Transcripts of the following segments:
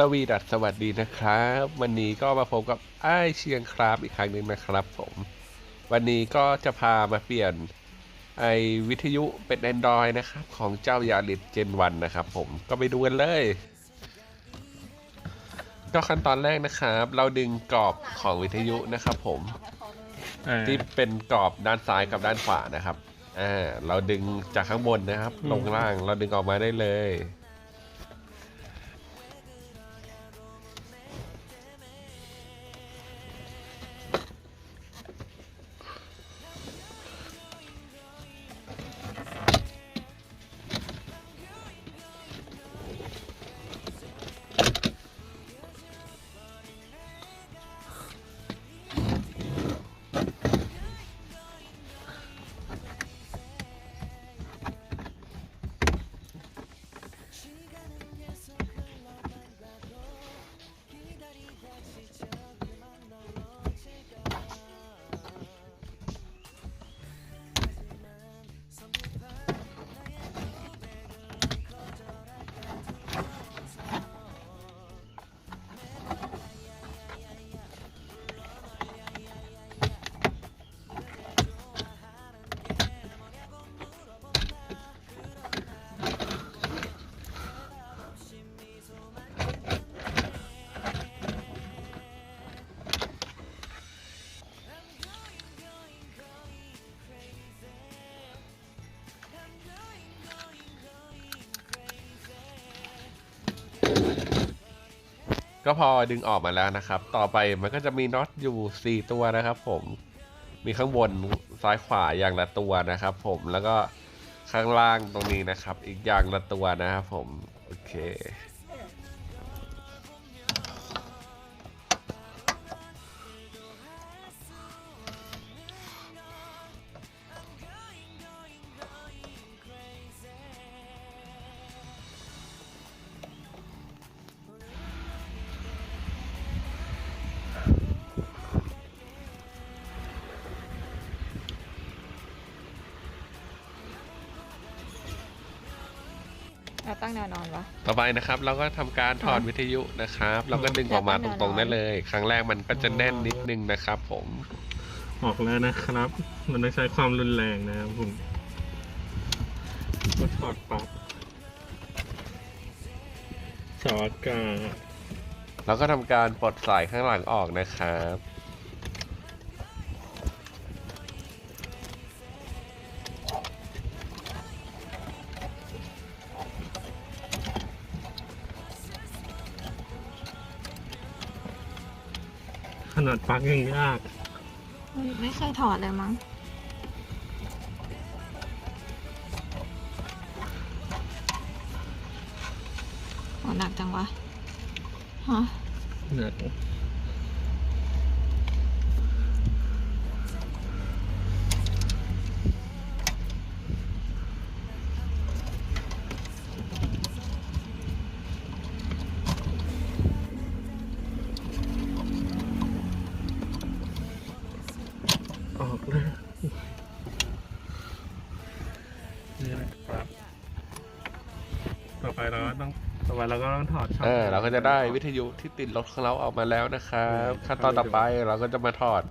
สวีดัสสวัสดีนะครับ วันนี้ก็มาพบกับไอ้ายเชียงครับอีกครั้งหนึ่งนะครับผม วันนี้ก็จะพามาเปลี่ยนไอวิทยุเป็น Android นะครับ ของเจ้ายาลิดเจนวันนะครับผมก็ไปดูกันเลย ก็ขั้นตอนแรกนะครับ เราดึงกรอบของวิทยุนะครับผมอ่าที่เป็นกรอบด้านซ้ายกับด้านขวานะครับอ่าเราดึงจากข้างบนนะครับ ลงล่างเราดึงออกมาได้เลย ก็พอดึงออกมาแล้วนะครับ ต่อไปมันก็จะมีน็อตอยู่ 4 ตัวนะครับผม มีข้างบนซ้ายขวาอย่างละตัวนะครับ ผมแล้วก็ข้างล่างตรงนี้นะครับ อีกอย่างละตัวนะครับผม โอเค ตั้งแนวนอนวะ ต่อไปนะครับเราก็ทำการถอดวิทยุนะครับ เราก็ดึงออกมาตรงๆได้เลย ครั้งแรกมันก็จะแน่นนิดนึงนะครับผมออกแล้วนะครับ มันต้องใช้ความรุนแรงนะครับผมก็ถอดปลั๊กเสาอากาศ เราก็ทำการปลดสายข้างหลังออกนะครับ ขนาดปลั๊กยังยาก ไม่เคยถอดเลยมั้ง โหหนักจังวะ ฮะหนัก เราก็ต้องถอดช่องเออเราก็จะได้วิทยุที่ติดรถของเราออกมาแล้วนะครับอืมขั้นตอนต่อไปเราก็จะมาถอด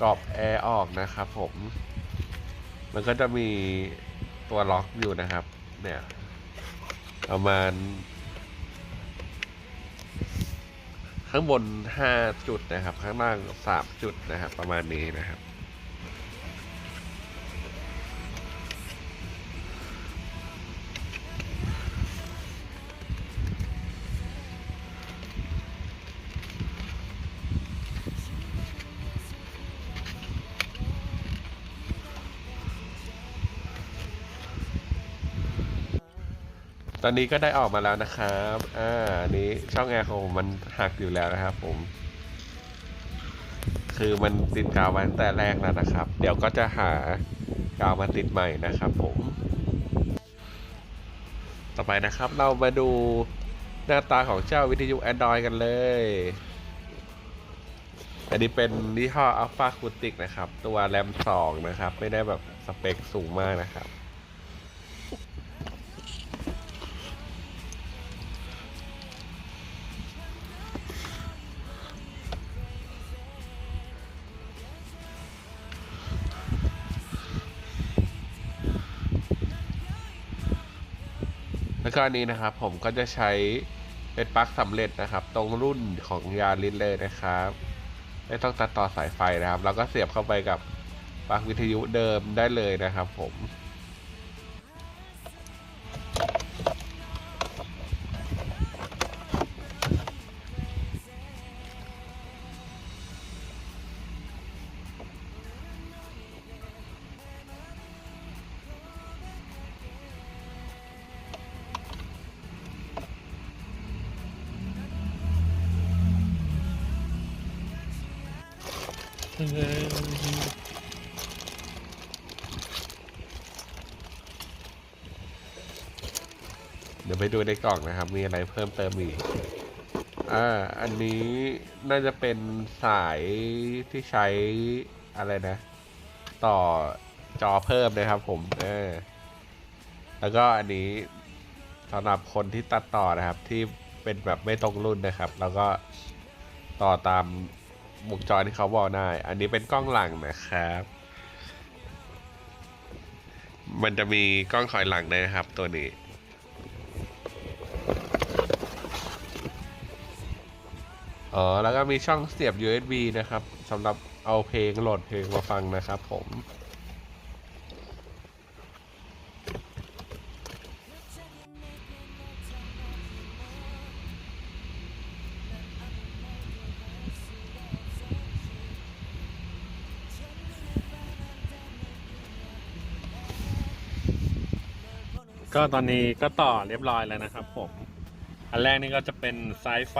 กรอบแอร์ออกนะครับผม มันก็จะมีตัวล็อกอยู่นะครับ เนี่ยประมาณ ข้างบน 5 จุดนะครับ ข้างล่าง 3 จุดนะครับ ประมาณนี้นะครับ อนนี้ก็ได้ออกมาแล้วนะครับ อ่าอันนี้ช่องแอร์ของผมมันหักอยู่แล้วนะครับ ผม คือมันติดกาวไว้ตั้งแต่แรกแล้วนะครับ เดี๋ยวก็จะหากาวมาติดใหม่นะครับ ผม ต่อไปนะครับ เรามาดูหน้าตาของเจ้าวิทยุ Android กันเลย อันนี้เป็นยี่ห้อ Alpha c o u t i c นะครับ ตัวแรม2นะครับ ไม่ได้แบบสเปคสูงมากนะครับ ก็อันนี้นะครับ ผมก็จะใช้เป็นปลั๊กสำเร็จนะครับ ตรงรุ่นของยาลินเลยนะครับไม่ต้องตัดต่อสายไฟนะครับ แล้วก็เสียบเข้าไปกับปลั๊กวิทยุเดิมได้เลยนะครับ ผม เดี๋ยวไปดูในกล่องนะครับ มีอะไรเพิ่มเติมอีก อ่า อันนี้น่าจะเป็นสายที่ใช้อะไรนะ ต่อจอเพิ่มนะครับผม เออ แล้วก็อันนี้สำหรับคนที่ตัดต่อนะครับ ที่เป็นแบบไม่ตรงรุ่นนะครับ แล้วก็ต่อตาม วงจรที่เขาบอกได้ อันนี้เป็นกล้องหลังนะครับ มันจะมีกล้องถอยหลังด้วยนะครับ ตัวนี้ อ๋อ แล้วก็มีช่องเสียบ USB นะครับสำหรับเอาเพลงโหลดเพลงมาฟังนะครับผม ก็ตอนนี้ก็ต่อเรียบร้อยแล้วนะครับผม อันแรกนี่ก็จะเป็นสายไฟ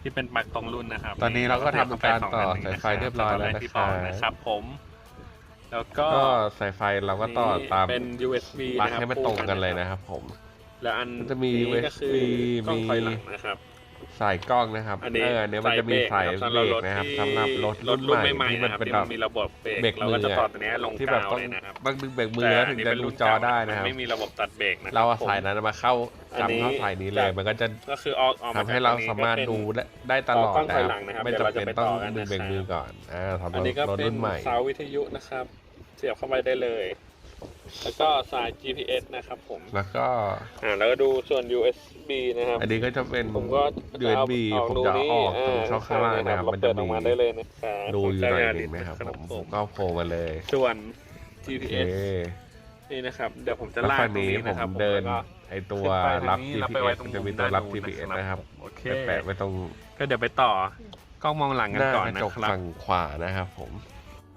ที่เป็นปลั๊กตรงรุ่นนะครับตอนนี้เราก็ทำการต่อเสีบเข้สายไฟเรียบร้อยแล้วตนแกที่บอกนะครับนะครับผม แล้วก็ก็สายไฟเราก็ต่อตามเป็น USB ปลั๊กนะครับให้มันตรงกันเลยนะครับผม แล้วอันมันจะมีนี้ก็คือ USB กล้องถอยหลังนะครับ สายกล้องนะครับอันนี้เอออันเนี้ยมันจะมีสายสายเบเบรรกกนะครับที่สำหรับรถรรุ่ถนรุ่นใหม่ใหม่ที่ๆมันนะครับเป็นที่แบมับนมีระบบเบรกเบรกเราก็จะมือต่อตัวเนี้ยลงที่แบบกาวต้องเลยนะครับบางดึงเบรกมือแล้วถึงจะดูจอได้นะครับไม่มีระบบตัดเบรกนะคเราบเอาผมสายนั้นมาเข้าอันนี้จำเข้าสายนี้เลยมันก็จะก็คือออกออกทำให้เราสามารถดูได้ได้ตลอดต่อกล้องนะถอยคหลัรับงนะครับไม่เดี๋ยวจำเราจะเป็นไปต้องต่อกันดึงเบรกนะครับมือก่อนอ่าสำหอัรันบนี้ก็รถเป็นรุ่นใหม่เสาวิทยุนะครับ เสียบเข้าไปได้เลย แล้วก็สาย GPS นะครับผม แล้วก็ อ่า แล้วก็ดูส่วน USB นะครับ อันนี้ก็จะเป็น ผมก็จะเอา USB ออกผมรูจะเอานี้ออกตรงช่องข้างล่างนะครับเรามันเปิจะดอมีอกมาได้เลยนะครับดูอยู่หน่อยหนึงผมนะครับจะผมผมก็โผล่มาเลยส่วน โอเค GPS นี่นะครับ เดี๋ยวผมจะแล้วลากฝั่งนี้ตรงผมนะครับเดิน แล้วก็ไอตัวขึ้นไปรับทางนี้แล้วไปไว้ GPS ตรงมันจะมีมุมตัวรับ ด้านนู้น GPS นะนะคครัรับบโอเค แปะไว้ตรงก็เดี๋ยวไปต่อ กล้องมองหลังหกันน้าก่อนกระนะจกครับ ฝั่งขวานะครับผม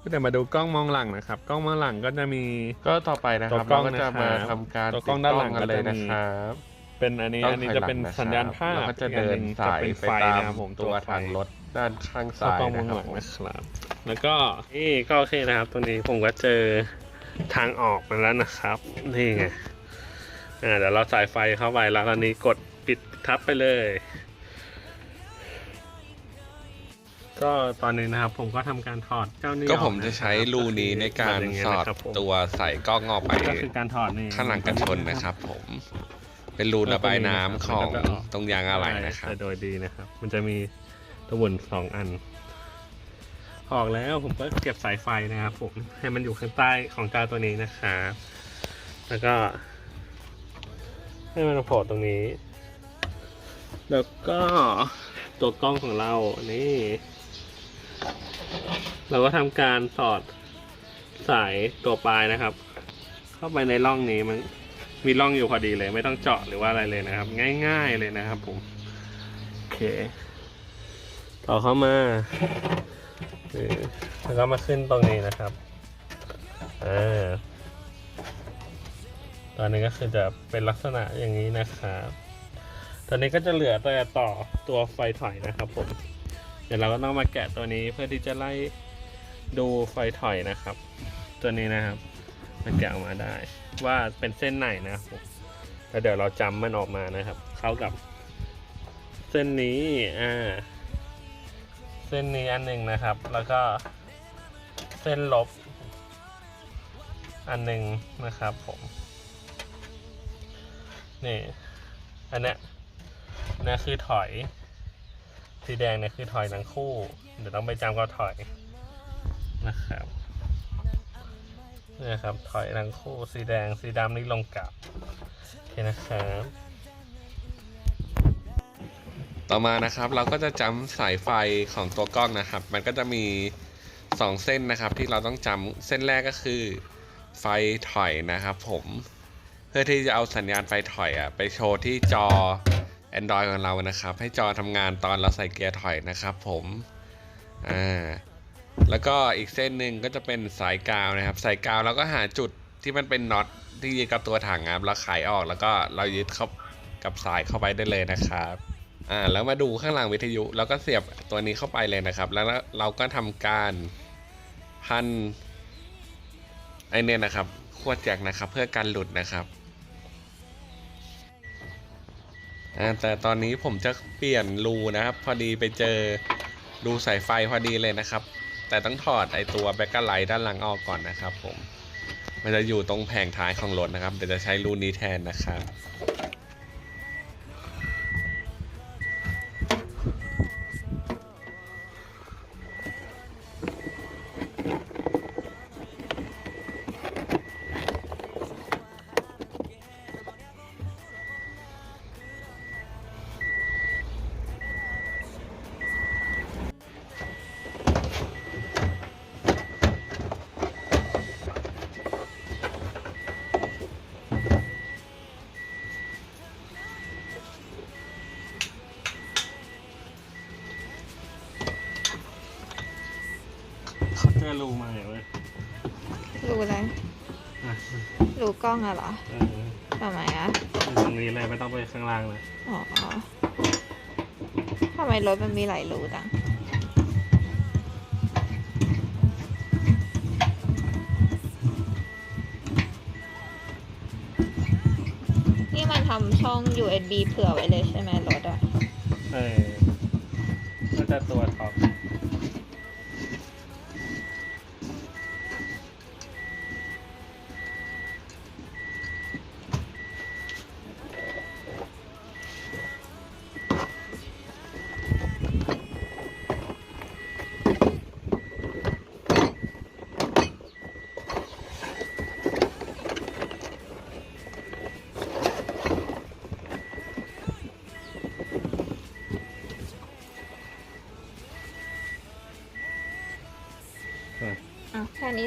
ก็เดี๋ยวมาดูกล้องมองหลังนะครับ กล้องมองหลังก็จะมี ก็ต่อไปนะครับตัวกล้เราองก็จะนะครับมาทำการตัวกล้องด้านหลังติกันเลยก็จะนะมีครับ เป็นอันนี้กล้องอันนี้ถอยจะหลังเป็นนะครับสัญญาณภาพแล้วก็จะเดินอีกสายอันหนึ่งไปจะเป็นตามนะครับผมตัวไฟทางรถด้านข้างตัวซ้ายกล้องมนะองครัหบลังผมนะครับ แล้วก็นี่ก็โอเคนะครับตัวนี้ผมก็เจอทางออกมาแล้วนะครับ นี่ไงอ่าเดี๋ยวเราใส่ไฟเข้าไปแล้วตอนนี้กดปิดทับไปเลย ก็ตอนนี้นะครับผมก็ทำการถอดเจ้านี่ก็ออผมจะใช้รูนี้ในการแบบอย่งสเงี้ยอดนะครับผมตัวใส่กล้องออกไปก็คือการถอดนี่ข้างหลังกันชนนะครับ ผม เป็นรูระบายน้ำของตรงยางอะไหล่นะครับแต่โดยดีนะครับ มันจะมีตัวบุนสองอัน ออกแล้วผมก็เก็บสายไฟนะครับ ผมให้มันอยู่ข้างใต้ของเจ้าตัวนี้นะครับแล้วก็ ให้มันมาโผล่ตรงนี้ แล้วก็ตัวกล้องของเรา นี่ เราก็ทำการสอดสายตัวปลายนะครับ เข้าไปในร่องนี้มันมีร่องอยู่พอดีเลย ไม่ต้องเจาะหรือว่าอะไรเลยนะครับ ง่าย ๆเลยนะครับผมโอเค ต่อเข้ามาแล้วก็มาขึ้นตรงนี้นะครับอ่าตอนนี้ก็คือจะเป็นลักษณะอย่างนี้นะครับ ตอนนี้ก็จะเหลือแต่ต่อตัวไฟถอยนะครับผม เดี๋ยวเราก็ต้องมาแกะตัวนี้เพื่อที่จะไล่ ดูไฟถอยนะครับ ตัวนี้นะครับ มันแกะออกมาได้ ว่าเป็นเส้นไหนนะครับผมแล้วเดี๋ยวเราจำมันออกมานะครับ เข้ากับ เส้นนี้อ่าเส้นนี้อันหนึ่งนะครับ แล้วก็เส้นลบ อันหนึ่งนะครับผมนี่อันเนี้ยนี่คือถอย สีแดงเนี่ยคือถอยทั้งคู่ เดี๋ยวต้องไปจำก็ถอย นะครับนี่ครับถอยทั้งคู่สีแดงสีดำนี่ลงกลับโอเคนะครับ ต่อมานะครับเราก็จะจำสายไฟของตัวกล้องนะครับ มันก็จะมี 2 เส้นนะครับที่เราต้องจำเส้นแรกก็คือไฟถอยนะครับผมเพื่อที่จะเอาสัญญาณไฟถอยอะไปโชว์ที่จอ Android ของเรานะครับ ให้จอทำงานตอนเราใส่เกียร์ถอยนะครับผมอ่า แล้วก็อีกเส้นหนึ่งก็จะเป็นสายกาวนะครับ สายกาวเราก็หาจุดที่มันเป็นน็อตที่ยึดกับตัวถังครับแล้วไขออกแล้วก็เรายึดเข้ากับสายเข้าไปได้เลยนะครับอ่าแล้วมาดูข้างหลังวิทยุเราก็เสียบตัวนี้เข้าไปเลยนะครับ แล้วเราก็ทำการพันไอเนี่ยนะครับขั้วแจ็คนะครับ เพื่อกันหลุดนะครับอ่าแต่ตอนนี้ผมจะเปลี่ยนรูนะครับ พอดีไปเจอรูสายไฟพอดีเลยนะครับ แต่ต้องถอดไอตัวแบ็กกอร์ไลท์ด้านหลังออกก่อนนะครับผม มันจะอยู่ตรงแผงท้ายของรถนะครับเดี๋ยวจะใช้รูนี้แทนนะครับ กล้องอะเหรอเออทำไมอะอยู่ตรงนี้เลยไม่ต้องไปข้างล่างเลยอ๋อทำไมรถมันมีหลายรูจังนี่มันทำช่อง USB เผื่อไว้เลยใช่ไหมรถอะ เออก็จะตัวท็อป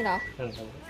อ้าว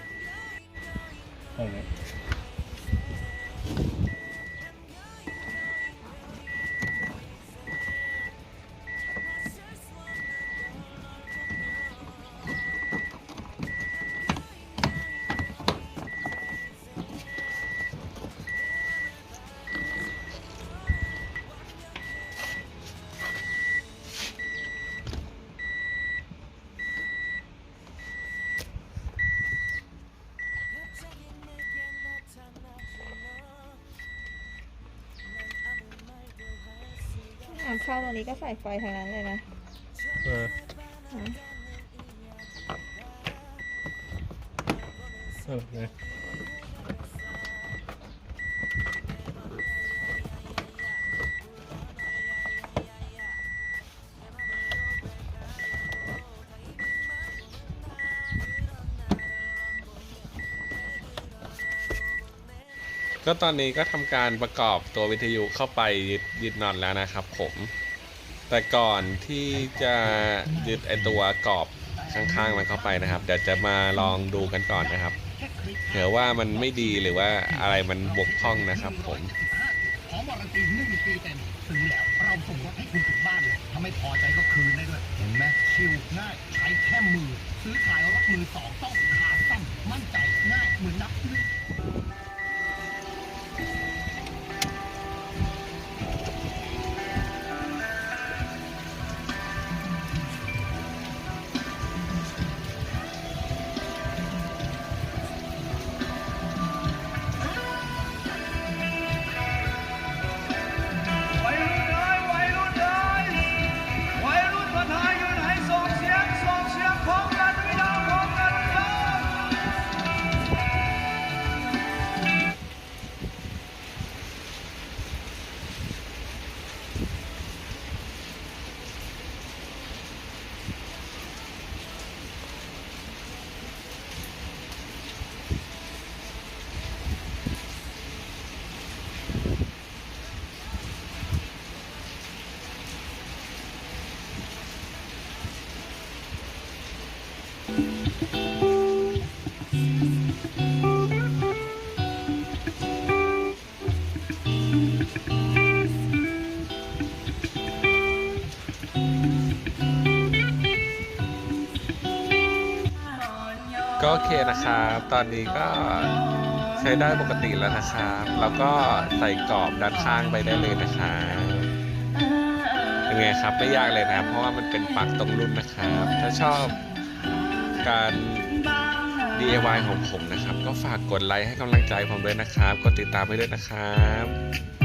เข้าตรงนี้ก็ใส่ไฟทางนั้นเลยนะเอออะเออเนี่ยก็ตอนนี้ก็ทำการประกอบตัววิทยุเข้าไปยึดยึดน็อตแล้วนะครับผม แต่ก่อนที่จะยึดไอตัวกรอบข้างๆมันเข้าไปนะครับเดี๋ยวจะมาลองดูกันก่อนนะครับเผื่อว่ามันไม่ดีหรือว่าอะไรมันบกพร่องนะครับผมพร้อมวารันตีหนึ่งปีเต็มซื้อแล้วเราส่งรถให้คุณถึงบ้านเลยถ้าไม่พอใจก็คืนได้ด้วยเห็นไหมชิลง่ายใช้แค่มือ ซื้อขายรถมือสองต้องขาสั้นมั่นใจง่ายเหมือนนับหนึ่ง ก็โอเคนะครับ ตอนนี้ก็ใช้ได้ปกติแล้วนะครับ แล้วก็ใส่กรอบด้านข้างไปได้เลยนะครับเป็นไงครับไม่ยากเลยนะ เพราะว่ามันเป็นปักตรงรุ่นนะครับ ถ้าชอบการ DIY ของผมนะครับ ก็ฝากกดไลค์ให้กำลังใจผมด้วยนะครับ กดติดตามไปด้วยนะครับ